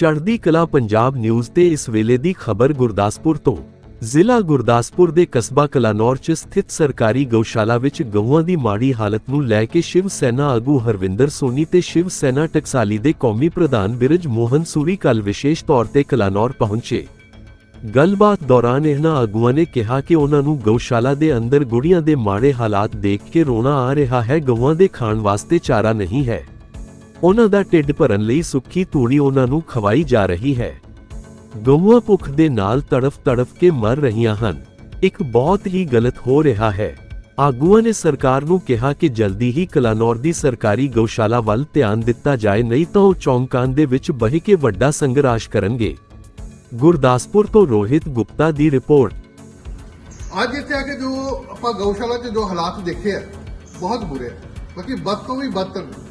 ਚੜ੍ਹਦੀ ਕਲਾ ਪੰਜਾਬ ਨਿਊਜ਼ ਤੇ ਇਸ ਵੇਲੇ ਦੀ ਖਬਰ ਗੁਰਦਾਸਪੁਰ ਤੋਂ। ਜ਼ਿਲ੍ਹਾ ਗੁਰਦਾਸਪੁਰ ਦੇ ਕਸਬਾ ਕਲਾਨੌਰ 'ਚ ਸਥਿਤ ਸਰਕਾਰੀ ਗਊਸ਼ਾਲਾ ਵਿੱਚ ਗਊਆਂ ਦੀ ਮਾੜੀ ਹਾਲਤ ਨੂੰ ਲੈ ਕੇ ਸ਼ਿਵ ਸੈਨਾ ਆਗੂ ਹਰਵਿੰਦਰ ਸੋਨੀ ਤੇ ਸ਼ਿਵ ਸੈਨਾ ਟਕਸਾਲੀ ਦੇ ਕੌਮੀ ਪ੍ਰਧਾਨ ਬਿਰਜ ਮੋਹਨ ਸੂਰੀ ਕੱਲ ਵਿਸ਼ੇਸ਼ ਤੌਰ ਤੇ ਕਲਾਨੌਰ ਪਹੁੰਚੇ। ਗੱਲਬਾਤ ਦੌਰਾਨ ਇਹਨਾਂ ਆਗੂਆਂ ਨੇ ਕਿਹਾ ਕਿ ਉਹਨਾਂ ਨੂੰ ਗਊਸ਼ਾਲਾ ਦੇ ਅੰਦਰ ਗੁੜੀਆਂ ਦੇ ਮਾੜੇ ਹਾਲਾਤ ਦੇਖ ਕੇ ਰੋਣਾ ਆ ਰਿਹਾ ਹੈ, ਗਊਆਂ ਦੇ ਖਾਣ ਵਾਸਤੇ ਚਾਰਾ ਨਹੀਂ ਹੈ। ਉਹਨਾਂ ਦਾ ਢਿੱਡ ਭਰਨ ਲਈ ਸੁੱਕੀ ਤੂੜੀ ਉਹਨਾਂ ਨੂੰ ਖਵਾਈ ਜਾ ਰਹੀ ਹੈ। ਗਊਆਂ ਭੁੱਖ ਦੇ ਨਾਲ ਤੜਫ ਤੜਫ ਕੇ ਮਰ ਰਹੀਆਂ ਹਨ। ਇੱਕ ਬਹੁਤ ਹੀ ਗਲਤ ਹੋ ਰਿਹਾ ਹੈ। ਆਗੂਆਂ ਨੇ ਸਰਕਾਰ ਨੂੰ ਕਿਹਾ ਕਿ ਜਲਦੀ ਹੀ ਕਲਾਨੌਰ ਦੀ ਸਰਕਾਰੀ ਗਊਸ਼ਾਲਾ ਵੱਲ ਧਿਆਨ ਦਿੱਤਾ ਜਾਏ, ਨਹੀਂ ਤਾਂ ਉਹ ਚੌਂਕਾਂ ਦੇ ਵਿੱਚ ਬਹਿ ਕੇ ਵੱਡਾ ਸੰਘਰਸ਼ ਕਰਨਗੇ। ਗੁਰਦਾਸਪੁਰ ਤੋਂ ਰੋਹਿਤ ਗੁਪਤਾ ਦੀ ਰਿਪੋਰਟ। ਅੱਜ ਇੱਥੇ ਆ ਕੇ ਜੋ ਆਪਾਂ ਗਊਸ਼ਾਲਾ 'ਚ ਜੋ ਹਾਲਾਤ ਦੇਖੇ ਆ, ਬਹੁਤ ਬੁਰੇ ਆ। ਬਾਕੀ ਬਦ ਤੋਂ ਵੀ ਬਦਤਰ ਨੇ।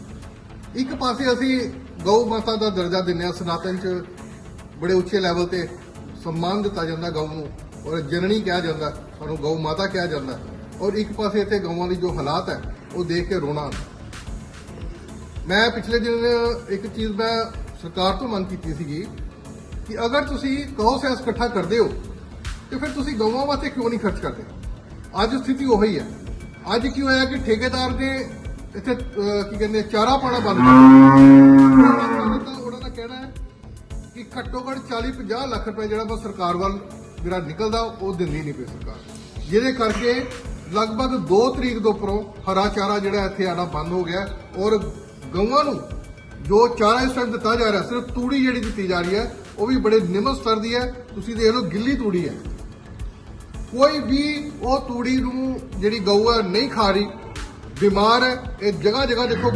ਇੱਕ ਪਾਸੇ ਅਸੀਂ ਗਊ ਮਾਤਾ ਦਾ ਦਰਜਾ ਦਿੰਦੇ ਆ ਸਨਾਤਨ 'ਚ ਬੜੇ ਉੱਚੇ ਲੈਵਲ ਤੇ ਸਨਮਾਨ ਦਿੱਤਾ ਜਾਂਦਾ ਗਊ ਨੂੰ ਔਰ ਜਨਨੀ ਕਿਹਾ ਜਾਂਦਾ, ਸਾਨੂੰ ਗਊ ਮਾਤਾ ਕਿਹਾ ਜਾਂਦਾ। ਔਰ ਇੱਕ ਪਾਸੇ ਇੱਥੇ ਗਊਆਂ ਦੀ ਜੋ ਹਾਲਾਤ ਹੈ, ਉਹ ਦੇਖ ਕੇ ਰੋਣਾ। ਮੈਂ ਪਿਛਲੇ ਦਿਨ ਇੱਕ ਚੀਜ਼ ਮੈਂ ਸਰਕਾਰ ਤੋਂ ਮੰਗ ਕੀਤੀ ਸੀਗੀ ਕਿ ਅਗਰ ਤੁਸੀਂ ਕਹੋ ਸੈਸ ਇਕੱਠਾ ਕਰਦੇ ਹੋ, ਤੇ ਫਿਰ ਤੁਸੀਂ ਗਊਆਂ ਵਾਸਤੇ ਕਿਉਂ ਨਹੀਂ ਖਰਚ ਕਰਦੇ? ਅੱਜ ਸਥਿਤੀ ਉਹੀ ਹੈ। ਅੱਜ ਕੀ ਹੋਇਆ ਕਿ ਠੇਕੇਦਾਰ ਨੇ ਇੱਥੇ ਅਹ, ਕੀ ਕਹਿੰਦੇ ਚਾਰਾ ਪਾਣਾ ਬੰਦ ਕਰ ਦਿੱਤਾ। ਉਹਨਾਂ ਦਾ ਕਹਿਣਾ ਹੈ ਕਿ ਘੱਟੋ ਘੱਟ 40 50 ਲੱਖ ਰੁਪਏ ਜਿਹੜਾ ਵਾ ਸਰਕਾਰ ਵੱਲ ਜਿਹੜਾ ਨਿਕਲਦਾ ਉਹ ਦਿੰਦੀ ਨਹੀਂ ਪਈ ਸਰਕਾਰ। ਜਿਹਦੇ ਕਰਕੇ ਲਗਭਗ 2 ਤਰੀਕ ਤੋਂ ਉੱਪਰੋਂ ਹਰਾ ਚਾਰਾ ਜਿਹੜਾ ਇੱਥੇ ਆਣਾ ਬੰਦ ਹੋ ਗਿਆ। ਔਰ ਗਊਆਂ ਨੂੰ ਜੋ ਚਾਰਾ ਇਸ ਟਾਈਮ ਦਿੱਤਾ ਜਾ ਰਿਹਾ ਸਿਰਫ ਤੂੜੀ ਜਿਹੜੀ ਦਿੱਤੀ ਜਾ ਰਹੀ ਹੈ ਉਹ ਵੀ ਬੜੇ ਨਿਮਨ ਸਤਰ ਦੀ ਹੈ। ਤੁਸੀਂ ਦੇਖ ਲਓ ਗਿੱਲੀ ਤੂੜੀ ਹੈ। ਕੋਈ ਵੀ ਉਹ ਤੂੜੀ ਨੂੰ ਜਿਹੜੀ ਗਊ ਹੈ ਨਹੀਂ ਖਾ ਰਹੀ ਬਿਮਾਰ ਹੈ, ਇਹ ਜਗ੍ਹਾ ਜਗ੍ਹਾ ਦੇਖੋ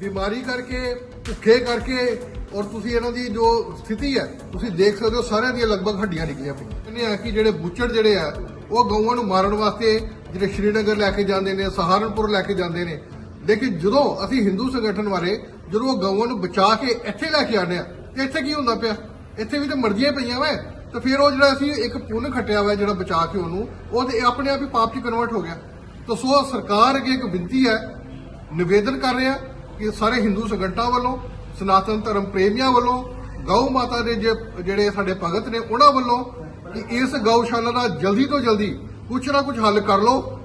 ਬਿਮਾਰੀ ਕਰਕੇ, ਭੁੱਖੇ ਕਰਕੇ, ਔਰ ਤੁਸੀਂ ਇਹਨਾਂ ਦੀ ਜੋ ਸਥਿਤੀ ਹੈ, ਤੁਸੀਂ ਦੇਖ ਸਕਦੇ ਹੋ ਸਾਰਿਆਂ ਦੀਆਂ ਲਗਭਗ ਹੱਡੀਆਂ ਨਿਕਲੀਆਂ ਪਈਆਂ। ਕਹਿੰਦੇ ਆ ਕਿ ਜਿਹੜੇ ਬੁੱਚੜ ਜਿਹੜੇ ਆ, ਉਹ ਗਊਆਂ ਨੂੰ ਮਾਰਨ ਵਾਸਤੇ ਜਿਹੜੇ ਸ਼੍ਰੀਨਗਰ ਲੈ ਕੇ ਜਾਂਦੇ ਨੇ, ਸਹਾਰਨਪੁਰ ਲੈ ਕੇ ਜਾਂਦੇ ਨੇ। ਲੇਕਿਨ ਜਦੋਂ ਅਸੀਂ ਹਿੰਦੂ ਸੰਗਠਨ ਵਾਲੇ, ਜਦੋਂ ਉਹ ਗਊਆਂ ਨੂੰ ਬਚਾ ਕੇ ਇੱਥੇ ਲੈ ਕੇ ਆਉਂਦੇ ਆ, ਤੇ ਇੱਥੇ ਕੀ ਹੁੰਦਾ ਪਿਆ? ਇੱਥੇ ਵੀ ਤਾਂ ਮਰਜ਼ੀਆਂ ਪਈਆਂ ਵਾ। ਤੇ ਫਿਰ ਉਹ ਜਿਹੜਾ ਅਸੀਂ ਇੱਕ ਪੁੰਨ ਖੱਟਿਆ ਹੋਇਆ ਜਿਹੜਾ ਬਚਾ ਕੇ ਉਹਨੂੰ, ਉਹ ਤੇ ਆਪਣੇ ਆਪ ਹੀ ਪਾਪ 'ਚ ਕਨਵਰਟ ਹੋ ਗਿਆ। ਤਾਂ ਸੋ ਸਰਕਾਰ ਅੱਗੇ ਇੱਕ ਬੇਨਤੀ ਹੈ, ਨਿਵੇਦਨ ਕਰ ਰਿਹਾ ਕਿ ਸਾਰੇ ਹਿੰਦੂ ਸੰਗਠਨਾਂ ਵੱਲੋਂ, ਸਨਾਤਨ ਧਰਮ ਪ੍ਰੇਮੀਆਂ ਵੱਲੋਂ, ਗਊ ਮਾਤਾ ਦੇ ਜਿਹੜੇ ਸਾਡੇ ਭਗਤ ਨੇ, ਉਹਨਾਂ ਵੱਲੋਂ ਕਿ ਇਸ ਗਊਸ਼ਾਲਾ ਦਾ ਜਲਦੀ ਤੋਂ ਜਲਦੀ ਕੁਛ ਨਾ ਕੁਛ ਹੱਲ ਕਰ ਲਓ।